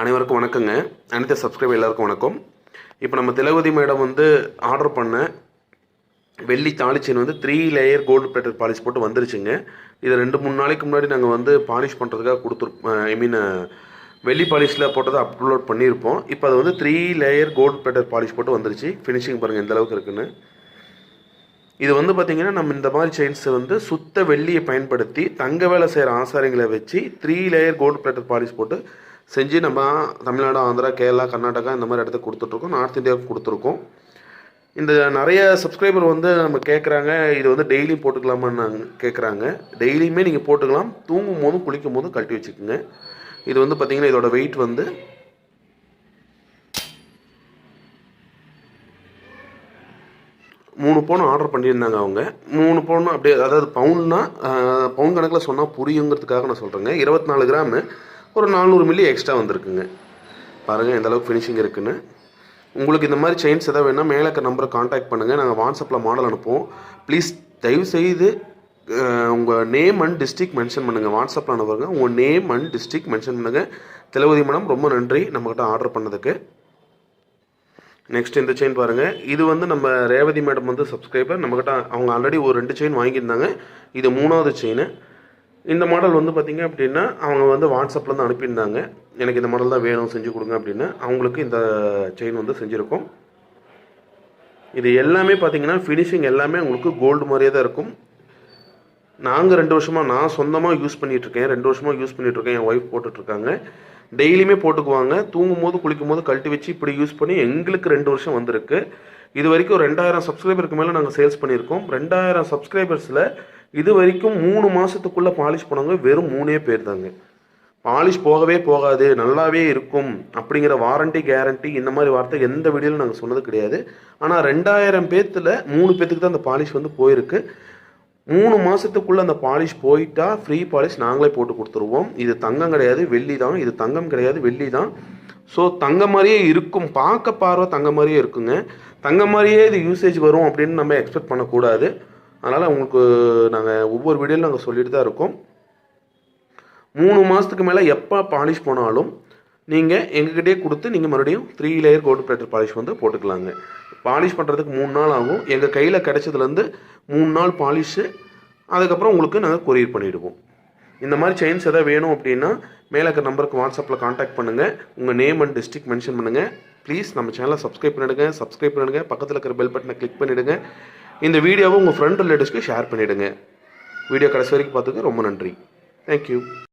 அனைவருக்கும் வணக்கங்க. அனைத்து சப்ஸ்கிரைபர் எல்லாருக்கும் வணக்கம். இப்போ நம்ம திலகவதி மேடம் வந்து ஆர்டர் பண்ண வெள்ளி தாளிச்செயின் வந்து three layer gold plated polish போட்டு வந்துருச்சுங்க. இது ரெண்டு மூணு நாளைக்கு முன்னாடி நாங்கள் வந்து பாலிஷ் பண்ணுறதுக்காக கொடுத்துரு ஐ மீன் வெள்ளி பாலிஷில் போட்டதை அப்லோட் பண்ணியிருப்போம். இப்போ அது வந்து three layer gold plated polish போட்டு வந்துருச்சு. ஃபினிஷிங் பாருங்கள் எந்த அளவுக்கு இருக்குன்னு. இது வந்து பார்த்திங்கன்னா நம்ம இந்த மாதிரி செயின்ஸை வந்து சுத்த வெள்ளியை பயன்படுத்தி தங்க வேலை செய்கிற ஆசாரிங்களை வச்சு three layer gold plated polish போட்டு செஞ்சு நம்ம தமிழ்நாடு ஆந்திரா கேரளா கர்நாடகா இந்த மாதிரி இடத்துக்கு கொடுத்துட்ருக்கோம். நார்த் இந்தியாவுக்கு கொடுத்துருக்கோம். இந்த நிறைய சப்ஸ்கிரைபர் வந்து நம்ம கேட்குறாங்க இது வந்து டெய்லியும் போட்டுக்கலாமான்னு கேட்குறாங்க டெய்லியுமே நீங்கள் போட்டுக்கலாம். தூங்கும் போதும் குளிக்கும் போதும் கழட்டி வச்சுக்கோங்க. இது வந்து பார்த்திங்கன்னா இதோட வெயிட் வந்து மூணு பவுன் ஆர்டர் பண்ணியிருந்தாங்க அவங்க. மூணு பவுன் அப்படியே அதாவது பவுன்னா பவுன் கணக்கில் சொன்னால் புரியுங்கிறதுக்காக நான் சொல்கிறேங்க இருபத்தி நாலு கிராமு. ஒரு நானூறு மில்லி எக்ஸ்ட்ரா வந்திருக்குங்க. பாருங்கள் எந்த அளவுக்கு ஃபினிஷிங் இருக்குன்னு. உங்களுக்கு இந்த மாதிரி செயின்ஸ் எதாவது வேணால் மேலே இருக்க நம்பரை காண்டாக்ட் பண்ணுங்கள் நாங்கள் வாட்ஸ்அப்பில் மாடல் அனுப்புவோம். ப்ளீஸ் தயவுசெய்து உங்கள் நேம் அண்ட் டிஸ்ட்ரிக் மென்ஷன் பண்ணுங்கள் வாட்ஸ்அப்பில் அனுப்புங்க. உங்கள் நேம் அண்ட் டிஸ்ட்ரிக் மென்ஷன் பண்ணுங்கள் திலவதி மேடம் ரொம்ப நன்றி நம்மக்கிட்ட ஆர்டர் பண்ணதுக்கு. நெக்ஸ்ட் இந்த செயின் பாருங்கள் இது வந்து நம்ம ரேவதி மேடம் வந்து சப்ஸ்கிரைபர் நம்மக்கிட்ட அவங்க ஆல்ரெடி ஒரு ரெண்டு செயின் வாங்கியிருந்தாங்க. இது மூணாவது செயின் இந்த மாடல் வந்து பார்த்திங்க அப்படின்னா அவங்க வந்து வாட்ஸ்அப்பில் தான் அனுப்பியிருந்தாங்க. எனக்கு இந்த மாடல் தான் வேணும் செஞ்சு கொடுங்க அப்படின்னு அவங்களுக்கு இந்த செயின் வந்து செஞ்சுருக்கோம். இது எல்லாமே பார்த்தீங்கன்னா ஃபினிஷிங் எல்லாமே உங்களுக்கு கோல்டு மாதிரியே தான் இருக்கும். நாங்கள் ரெண்டு வருஷமாக நான் சொந்தமாக யூஸ் பண்ணிகிட்ருக்கேன் ரெண்டு வருஷமாக யூஸ் பண்ணிகிட்ருக்கேன் என் ஒய்ஃப் போட்டுட்ருக்காங்க டெய்லியுமே போட்டுக்குவாங்க. தூங்கும் போது குளிக்கும் போது கழட்டி வச்சு இப்படி யூஸ் பண்ணி எங்களுக்கு ரெண்டு வருஷம் வந்திருக்கு. இது வரைக்கும் ரெண்டாயிரம் சப்ஸ்கிரைபருக்கு மேலே நாங்கள் சேல்ஸ் பண்ணியிருக்கோம். ரெண்டாயிரம் சப்ஸ்கிரைபர்ஸில் இது வரைக்கும் மூணு மாதத்துக்குள்ளே பாலிஷ் போனவங்க வெறும் மூணே பேர் தாங்க பாலிஷ் போகவே போகாது நல்லாவே இருக்கும் அப்படிங்கிற வாரண்டி கேரண்டி இந்த மாதிரி வார்த்தை எந்த வீடியோவில் நாங்கள் சொன்னது கிடையாது. ஆனால் ரெண்டாயிரம் பேர்த்தில் மூணு பேர்த்துக்கு தான் அந்த பாலிஷ் வந்து போயிருக்கு. மூணு மாதத்துக்குள்ளே அந்த பாலிஷ் போயிட்டா ஃப்ரீ பாலிஷ் நாங்களே போட்டு கொடுத்துருவோம். இது தங்கம் கிடையாது வெள்ளி தான். இது தங்கம் கிடையாது வெள்ளி தான். ஸோ தங்க மாதிரியே இருக்கும். பார்க்க பார்வை தங்க மாதிரியே இருக்குங்க. தங்க மாதிரியே இது யூசேஜ் வரும் அப்படின்னு நம்ம எக்ஸ்பெக்ட் பண்ணக்கூடாது. அதனால் உங்களுக்கு நாங்கள் ஒவ்வொரு வீடியோவில் நாங்கள் சொல்லிட்டு தான் இருக்கோம். மூணு மாதத்துக்கு மேலே எப்போ பாலிஷ் போனாலும் நீங்கள் எங்ககிட்டயே கொடுத்து நீங்கள் மறுபடியும் three layer gold plated polish வந்து போட்டுக்கலாங்க. பாலிஷ் பண்ணுறதுக்கு மூணு நாள் ஆகும். எங்கள் கையில் கிடைச்சதுலேருந்து மூணு நாள் பாலிஷு அதுக்கப்புறம் உங்களுக்கு நாங்கள் கொரியர் பண்ணிவிடுவோம் இந்த மாதிரி செயின்ஸ் எதாவது வேணும் அப்படின்னா மேலே இருக்க நம்பருக்கு வாட்ஸ்அப்பில் காண்டாக்ட் பண்ணுங்கள் உங்கள் நேம் அண்ட் டிஸ்ட்ரிக் மென்ஷன் பண்ணுங்கள் ப்ளீஸ் நம்ம சேனலை சப்ஸ்கிரைப் பண்ணிவிடுங்க சப்ஸ்கிரைப் பண்ணிவிடுங்க பக்கத்தில் இருக்கிற பெல் பட்டனை கிளிக் பண்ணிவிடுங்க இந்த வீடியோவை உங்கள் ஃப்ரெண்ட் ரிலேட்டிவ்ஸ்க்கு ஷேர் பண்ணிவிடுங்க வீடியோ கடைசி வரைக்கும் பார்த்துக்கு ரொம்ப நன்றி. தேங்க்யூ